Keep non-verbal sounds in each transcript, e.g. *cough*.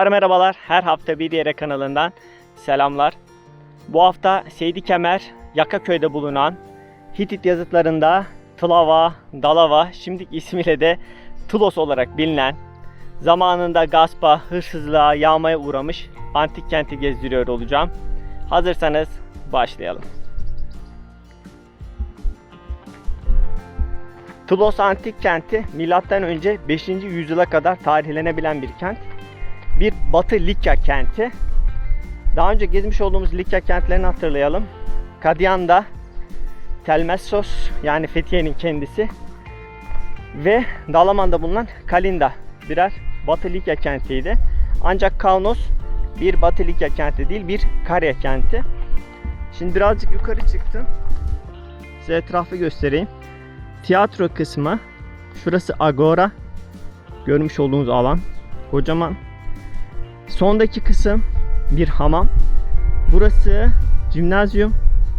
Dostlar merhabalar. Her hafta bir yere kanalından selamlar. Bu hafta Seydi Kemer, Yakaköy'de bulunan Hitit yazıtlarında Tlava, Dalava, şimdiki ismiyle de Tlos olarak bilinen, zamanında gaspa, hırsızlığa, yağmaya uğramış antik kenti gezdiriyor olacağım. Hazırsanız başlayalım. Tlos antik kenti milattan önce 5. yüzyıla kadar tarihlenebilen bir kent. Bir Batı Likya kenti. Daha önce gezmiş olduğumuz Likya kentlerini hatırlayalım. Kadian'da Telmessos yani Fethiye'nin kendisi ve Dalaman'da bulunan Kalinda birer Batı Likya kentiydi. Ancak Kaunos bir Batı Likya kenti değil bir Karya kenti. Şimdi birazcık yukarı çıktım. Size etrafı göstereyim. Tiyatro kısmı. Şurası Agora. Görmüş olduğunuz alan. Kocaman. Sondaki kısım bir hamam. Burası gimnazyum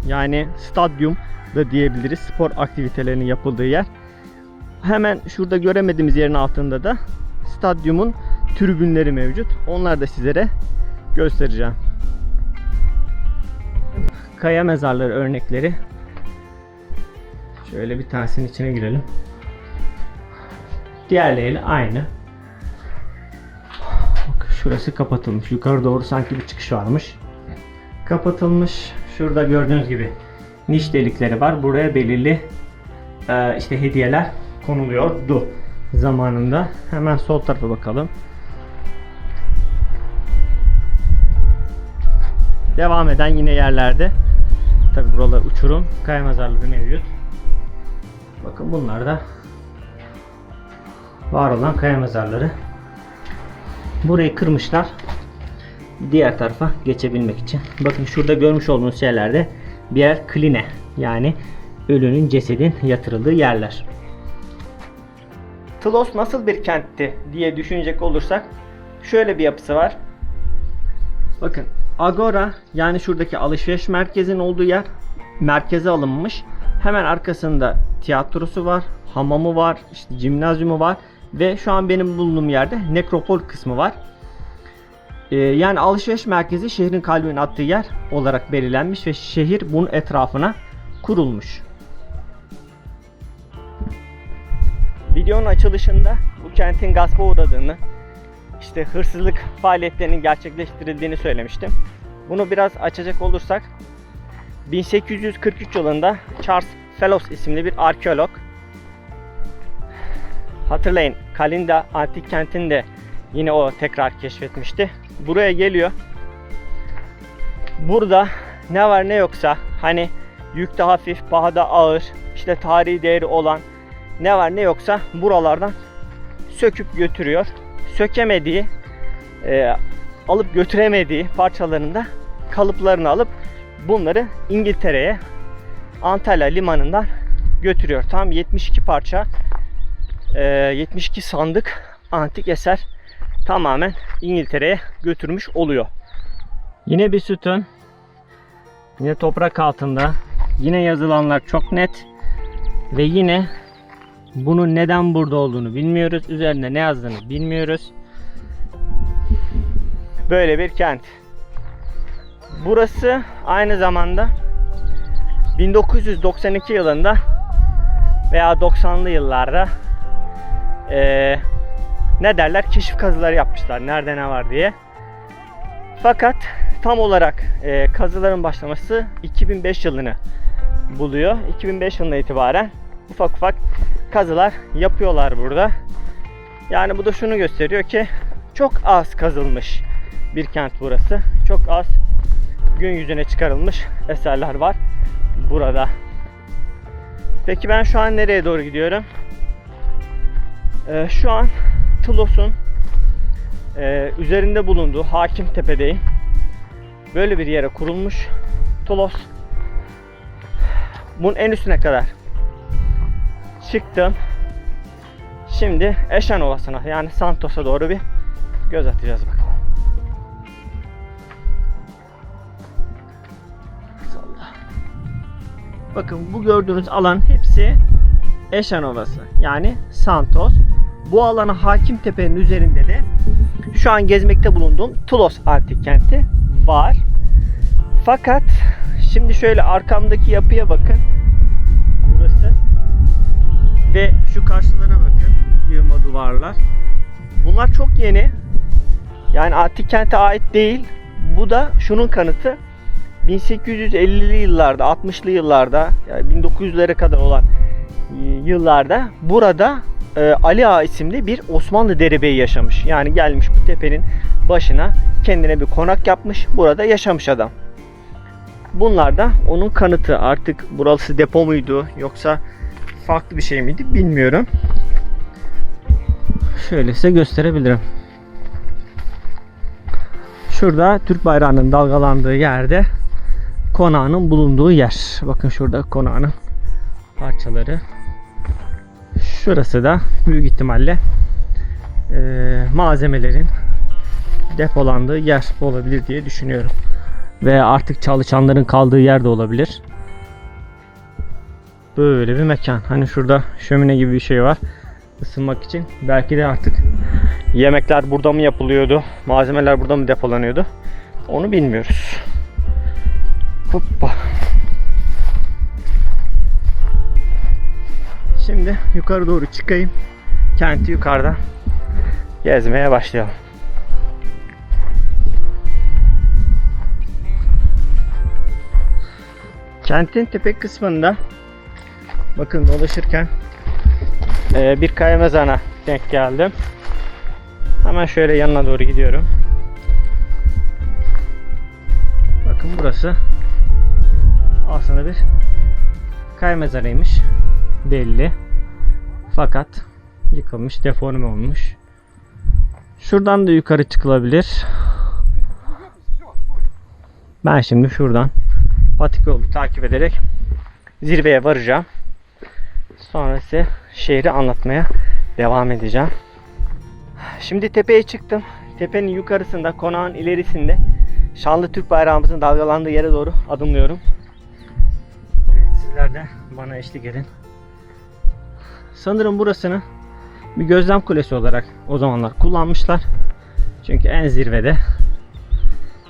yani stadyum da diyebiliriz. Spor aktivitelerinin yapıldığı yer. Hemen şurada göremediğimiz yerin altında da stadyumun tribünleri mevcut. Onları da sizlere göstereceğim. Kaya mezarları örnekleri. Şöyle bir tanesinin içine girelim. Diğerleriyle aynı. Şurası kapatılmış. Yukarı doğru sanki bir çıkış varmış. Kapatılmış. Şurada gördüğünüz gibi niş delikleri var. Buraya belirli e, işte hediyeler konuluyordu zamanında. Hemen sol tarafa bakalım. Devam eden yine yerlerde. Tabi buralar uçurum. Kaya mezarları mevcut. Bakın bunlar da var olan kaya mezarları. Burayı kırmışlar. Diğer tarafa geçebilmek için. Bakın şurada görmüş olduğunuz şeylerde birer kline yani ölünün cesedin yatırıldığı yerler. Tlos nasıl bir kentti diye düşünecek olursak şöyle bir yapısı var. Bakın Agora yani şuradaki alışveriş merkezinin olduğu yer merkeze alınmış. Hemen arkasında tiyatrosu var, hamamı var, işte jimnazyumu var ve şu an benim bulunduğum yerde nekropol kısmı var. Ee, yani alışveriş merkezi şehrin kalbinin attığı yer olarak belirlenmiş ve şehir bunun etrafına kurulmuş. Videonun açılışında bu kentin gaspa uğradığını, işte hırsızlık faaliyetlerinin gerçekleştirildiğini söylemiştim. Bunu biraz açacak olursak 1843 yılında Charles Fellows isimli bir arkeolog hatırlayın Kalinda antik kentini de yine o tekrar keşfetmişti. Buraya geliyor. Burada ne var ne yoksa hani yükte hafif, pahada ağır, işte tarihi değeri olan ne var ne yoksa buralardan söküp götürüyor. Sökemediği, e, alıp götüremediği parçalarında kalıplarını alıp bunları İngiltere'ye Antalya limanından götürüyor. Tam 72 parça, e, 72 sandık antik eser tamamen İngiltere'ye götürmüş oluyor. Yine bir sütun. Yine toprak altında. Yine yazılanlar çok net. Ve yine bunun neden burada olduğunu bilmiyoruz. Üzerinde ne yazdığını bilmiyoruz. Böyle bir kent. Burası aynı zamanda 1992 yılında veya 90'lı yıllarda eee ne derler keşif kazıları yapmışlar nerede ne var diye. Fakat tam olarak e, kazıların başlaması 2005 yılını buluyor. 2005 yılına itibaren ufak ufak kazılar yapıyorlar burada. Yani bu da şunu gösteriyor ki çok az kazılmış bir kent burası. Çok az gün yüzüne çıkarılmış eserler var burada. Peki ben şu an nereye doğru gidiyorum? Ee, şu an Tlos'un e, üzerinde bulunduğu Hakim Tepe'deyim. Böyle bir yere kurulmuş Tlos. Bunun en üstüne kadar çıktım. Şimdi Eşen Ovası'na yani Santos'a doğru bir göz atacağız bakalım. Bakın bu gördüğünüz alan hepsi Eşen Ovası yani Santos. Bu alana Hakim Tepe'nin üzerinde de şu an gezmekte bulunduğum Tulos Antik Kenti var. Fakat şimdi şöyle arkamdaki yapıya bakın. Burası. Ve şu karşılara bakın. Yığma duvarlar. Bunlar çok yeni. Yani antik kente ait değil. Bu da şunun kanıtı. 1850'li yıllarda, 60'lı yıllarda, yani 1900'lere kadar olan e, yıllarda burada e, Ali Ağa isimli bir Osmanlı derebeyi yaşamış. Yani gelmiş bu tepenin başına kendine bir konak yapmış. Burada yaşamış adam. Bunlar da onun kanıtı. Artık burası depo muydu yoksa farklı bir şey miydi bilmiyorum. Şöyle size gösterebilirim. Şurada Türk bayrağının dalgalandığı yerde konağının bulunduğu yer. Bakın şurada konağının parçaları. Şurası da büyük ihtimalle eee, malzemelerin depolandığı yer olabilir diye düşünüyorum. Ve artık çalışanların kaldığı yer de olabilir. Böyle bir mekan. Hani şurada şömine gibi bir şey var. Isınmak için. Belki de artık yemekler burada mı yapılıyordu? Malzemeler burada mı depolanıyordu? Onu bilmiyoruz. Hoppa. Şimdi yukarı doğru çıkayım. Kenti yukarıda gezmeye başlayalım. Kentin tepe kısmında bakın dolaşırken eee, bir kaya mezana denk geldim. Hemen şöyle yanına doğru gidiyorum. Bakın burası aslında bir kaya mezarıymış. Belli. Fakat yıkılmış, deforme olmuş. Şuradan da yukarı çıkılabilir. Ben şimdi şuradan patik yolu takip ederek zirveye varacağım. Sonra size şehri anlatmaya devam edeceğim. Şimdi tepeye çıktım. Tepenin yukarısında, konağın ilerisinde şanlı Türk bayrağımızın dalgalandığı yere doğru adımlıyorum. Evet, sizler de bana eşlik edin. Sanırım burasını bir gözlem kulesi olarak o zamanlar kullanmışlar. Çünkü en zirvede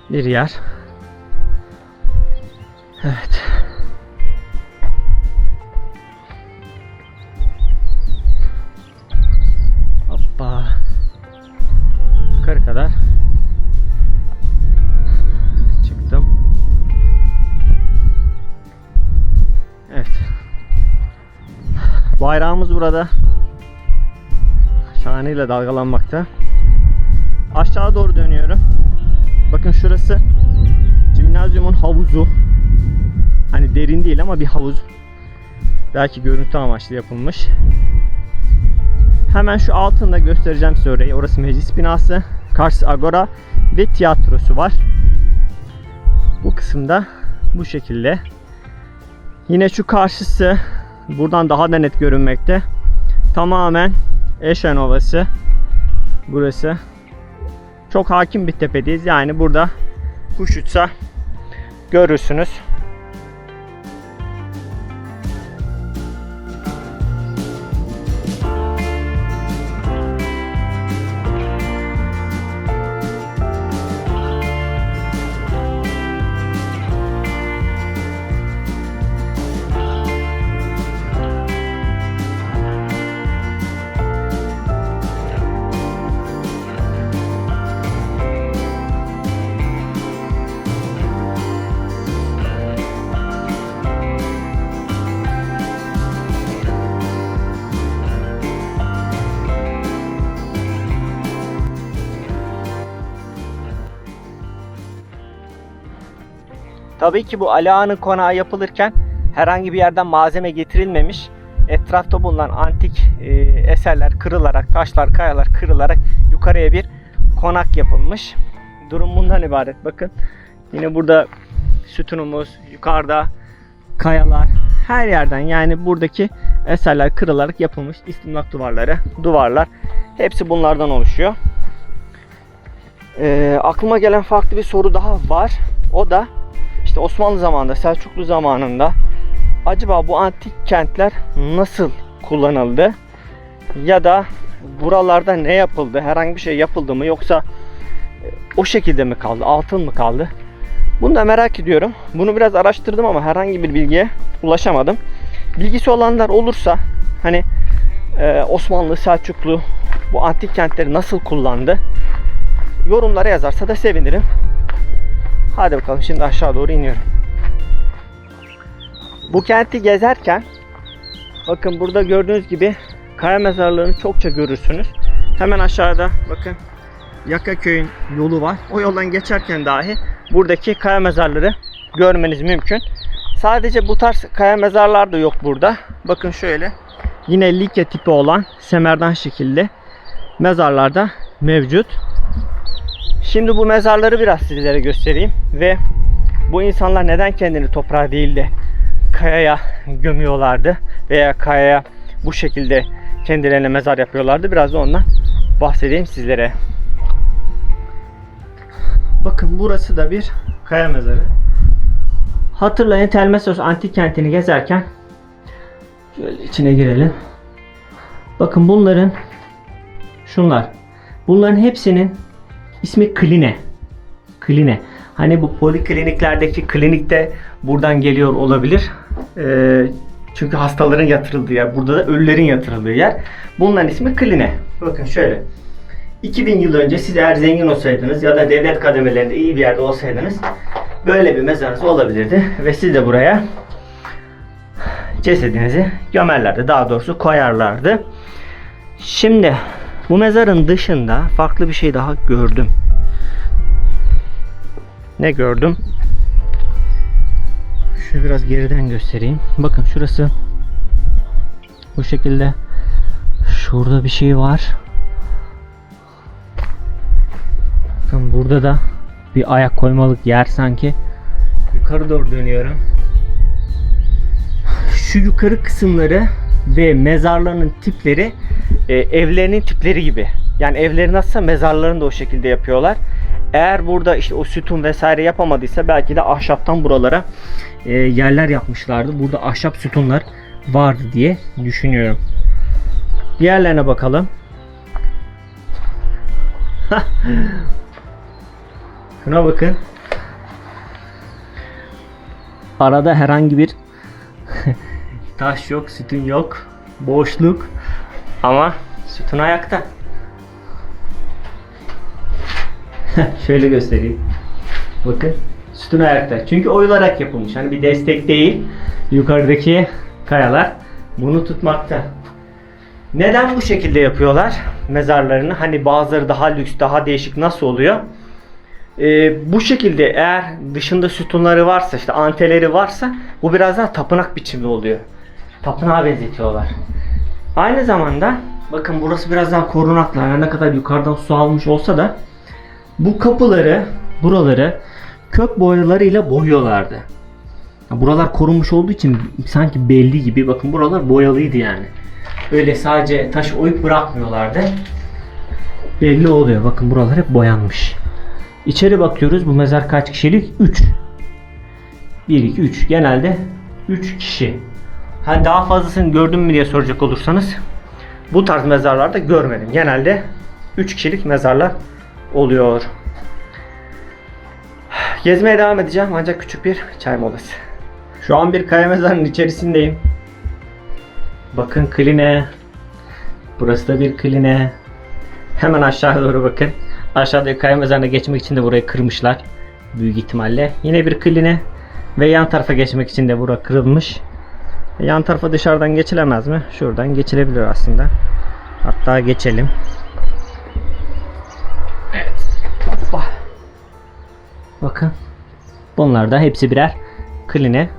bir yer. Evet. Hoppa. Yukarı kadar Bayrağımız burada şahanıyla dalgalanmakta. Aşağı doğru dönüyorum. Bakın şurası Cimnazyumun havuzu. Hani derin değil ama bir havuz. Belki görüntü amaçlı yapılmış. Hemen şu altında göstereceğim size orayı. Orası meclis binası. Karşı agora ve tiyatrosu var. Bu kısımda bu şekilde. Yine şu karşısı buradan daha da net görünmekte. Tamamen Eşen Ovası. Burası. Çok hakim bir tepedeyiz. Yani burada kuş uçsa görürsünüz. Tabii ki bu Ali konağı yapılırken herhangi bir yerden malzeme getirilmemiş. Etrafta bulunan antik e, eserler kırılarak, taşlar, kayalar kırılarak yukarıya bir konak yapılmış. Durum bundan ibaret. Bakın yine burada sütunumuz, yukarıda kayalar, her yerden yani buradaki eserler kırılarak yapılmış istimlak duvarları, duvarlar hepsi bunlardan oluşuyor. Ee, aklıma gelen farklı bir soru daha var. O da işte Osmanlı zamanında, Selçuklu zamanında acaba bu antik kentler nasıl kullanıldı? Ya da buralarda ne yapıldı? Herhangi bir şey yapıldı mı yoksa e, o şekilde mi kaldı? Altın mı kaldı? Bunu da merak ediyorum. Bunu biraz araştırdım ama herhangi bir bilgiye ulaşamadım. Bilgisi olanlar olursa hani e, Osmanlı, Selçuklu bu antik kentleri nasıl kullandı? Yorumlara yazarsa da sevinirim. Hadi bakalım şimdi aşağı doğru iniyorum. Bu kenti gezerken bakın burada gördüğünüz gibi kaya mezarlarını çokça görürsünüz. Hemen aşağıda bakın Yakaköy'ün yolu var. O yoldan geçerken dahi buradaki kaya mezarları görmeniz mümkün. Sadece bu tarz kaya mezarlar da yok burada. Bakın şöyle yine Likya tipi olan semerdan şekilde mezarlar da mevcut. Şimdi bu mezarları biraz sizlere göstereyim ve bu insanlar neden kendini toprağa değil de kayaya gömüyorlardı veya kayaya bu şekilde kendilerine mezar yapıyorlardı. Biraz da ondan bahsedeyim sizlere. Bakın burası da bir kaya mezarı. Hatırlayın Telmesos antik kentini gezerken şöyle içine girelim. Bakın bunların şunlar. Bunların hepsinin ismi Kline. Kline. Hani bu polikliniklerdeki klinikte buradan geliyor olabilir. Ee, çünkü hastaların yatırıldığı yer. Burada da ölülerin yatırıldığı yer. Bunların ismi Kline. Bakın şöyle. 2000 yıl önce siz eğer zengin olsaydınız ya da devlet kademelerinde iyi bir yerde olsaydınız böyle bir mezarınız olabilirdi ve siz de buraya cesedinizi gömerlerdi. Daha doğrusu koyarlardı. Şimdi bu mezarın dışında farklı bir şey daha gördüm. Ne gördüm? Şunu biraz geriden göstereyim. Bakın şurası bu şekilde şurada bir şey var. Bakın burada da bir ayak koymalık yer sanki. Yukarı doğru dönüyorum. Şu yukarı kısımları ve mezarlarının tipleri e, evlerinin tipleri gibi. Yani evleri nasılsa mezarlarını da o şekilde yapıyorlar. Eğer burada işte o sütun vesaire yapamadıysa belki de ahşaptan buralara e, yerler yapmışlardı. Burada ahşap sütunlar vardı diye düşünüyorum. Diğerlerine bakalım. *laughs* Şuna bakın. Arada herhangi bir *laughs* taş yok, sütun yok. Boşluk. Ama sütun ayakta. Şöyle göstereyim. Bakın. Sütun ayakta. Çünkü oyularak yapılmış. Hani bir destek değil. Yukarıdaki kayalar bunu tutmakta. Neden bu şekilde yapıyorlar mezarlarını? Hani bazıları daha lüks, daha değişik nasıl oluyor? Ee, bu şekilde eğer dışında sütunları varsa, işte anteleri varsa bu biraz daha tapınak biçimi oluyor. Tapınağa benzetiyorlar. Aynı zamanda bakın burası biraz daha korunaklı. Her ne kadar yukarıdan su almış olsa da bu kapıları, buraları kök boyalarıyla boyuyorlardı. Buralar korunmuş olduğu için sanki belli gibi. Bakın buralar boyalıydı yani. Öyle sadece taş oyup bırakmıyorlardı. Belli oluyor. Bakın buralar hep boyanmış. İçeri bakıyoruz. Bu mezar kaç kişilik? 3. 1, 2, 3. Genelde 3 kişi. Ha daha fazlasını gördüm mü diye soracak olursanız bu tarz mezarlarda görmedim. Genelde 3 kişilik mezarlar oluyor. Gezmeye devam edeceğim ancak küçük bir çay molası. Şu an bir kaya mezarının içerisindeyim. Bakın kline. Burası da bir kline. Hemen aşağı doğru bakın. Aşağıdaki kaya mezarına geçmek için de burayı kırmışlar. Büyük ihtimalle. Yine bir kline. Ve yan tarafa geçmek için de bura kırılmış. Yan tarafa dışarıdan geçilemez mi? Şuradan geçilebilir aslında. Hatta geçelim. Evet. Hoppa. Bakın. Bunlar da hepsi birer kline.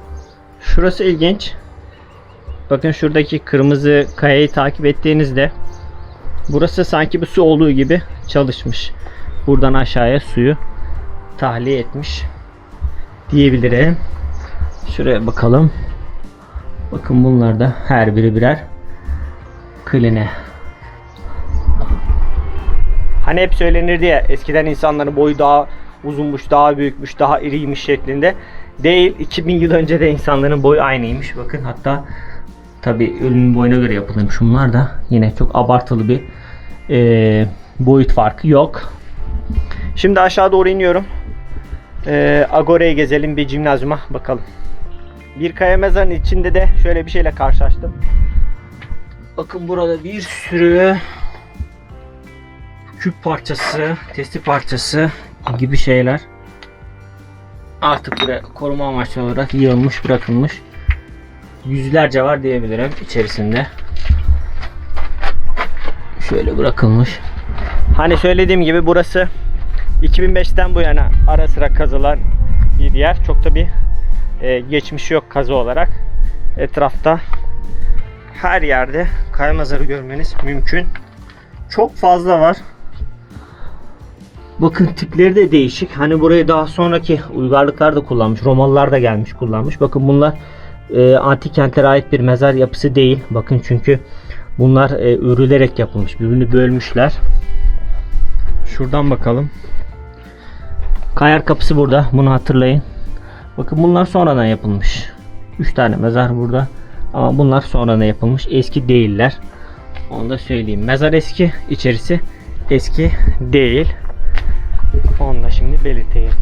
Şurası ilginç. Bakın şuradaki kırmızı kayayı takip ettiğinizde burası sanki bir su olduğu gibi çalışmış. Buradan aşağıya suyu tahliye etmiş diyebilirim. Şuraya bakalım. Bakın bunlar da her biri birer kline. Hani hep söylenirdi ya eskiden insanların boyu daha uzunmuş, daha büyükmüş, daha iriymiş şeklinde. Değil 2000 yıl önce de insanların boyu aynıymış. Bakın hatta tabi ölünün boyuna göre yapılmış bunlar da yine çok abartılı bir e, boyut farkı yok. Şimdi aşağı doğru iniyorum. Ee, Agora'yı gezelim bir cimnazyuma bakalım. Bir kaya mezarın içinde de şöyle bir şeyle karşılaştım. Bakın burada bir sürü küp parçası, testi parçası gibi şeyler artık buraya koruma amaçlı olarak yığılmış, bırakılmış. Yüzlerce var diyebilirim içerisinde. Şöyle bırakılmış. Hani söylediğim gibi burası 2005'ten bu yana ara sıra kazılan bir yer. Çok da bir e, geçmişi yok kazı olarak. Etrafta her yerde kaya mezarı görmeniz mümkün. Çok fazla var. Bakın tipleri de değişik. Hani burayı daha sonraki uygarlıklar da kullanmış. Romalılar da gelmiş kullanmış. Bakın bunlar e, antik kentlere ait bir mezar yapısı değil. Bakın çünkü bunlar e, örülerek yapılmış. Birbirini bölmüşler. Şuradan bakalım. Kayar kapısı burada. Bunu hatırlayın. Bakın bunlar sonradan yapılmış. 3 tane mezar burada. Ama bunlar sonradan yapılmış. Eski değiller. Onu da söyleyeyim. Mezar eski. içerisi eski değil. Onu da şimdi belirteyim.